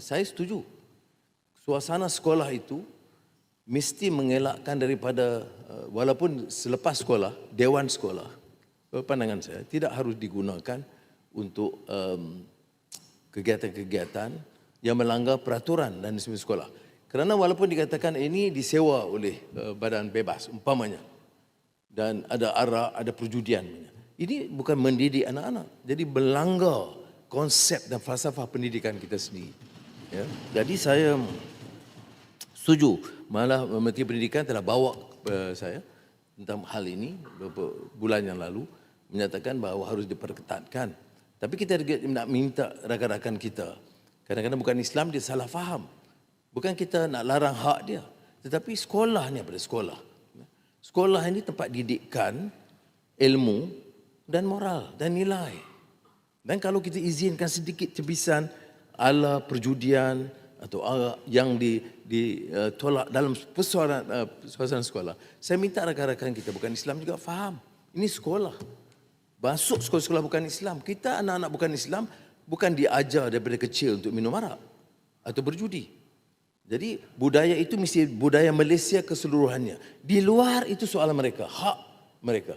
saya setuju. Suasana sekolah itu mesti mengelakkan daripada uh, walaupun selepas sekolah, dewan sekolah, pandangan saya tidak harus digunakan untuk um, kegiatan-kegiatan yang melanggar peraturan dan disiplin sekolah. Kerana walaupun dikatakan ini disewa oleh uh, badan bebas umpamanya dan ada arak, ada perjudian. Ini bukan mendidik anak-anak. Jadi melanggar konsep dan falsafah pendidikan kita sendiri. Ya. Jadi saya setuju. Malah Menteri Pendidikan telah bawa kepada saya tentang hal ini beberapa bulan yang lalu menyatakan bahawa harus diperketatkan. Tapi kita nak minta rakan-rakan kita. Kadang-kadang bukan Islam dia salah faham. Bukan kita nak larang hak dia. Tetapi sekolah ni pada sekolah. Sekolah ini tempat didikan ilmu dan moral dan nilai. Dan kalau kita izinkan sedikit tebisan ala perjudian atau ala yang ditolak uh, dalam suasana sekolah, saya minta rakan-rakan kita bukan Islam juga faham. Ini sekolah. Masuk sekolah-sekolah bukan Islam. Kita anak-anak bukan Islam bukan diajar daripada kecil untuk minum arak atau berjudi. Jadi budaya itu mesti budaya Malaysia keseluruhannya. Di luar itu soalan mereka, hak mereka.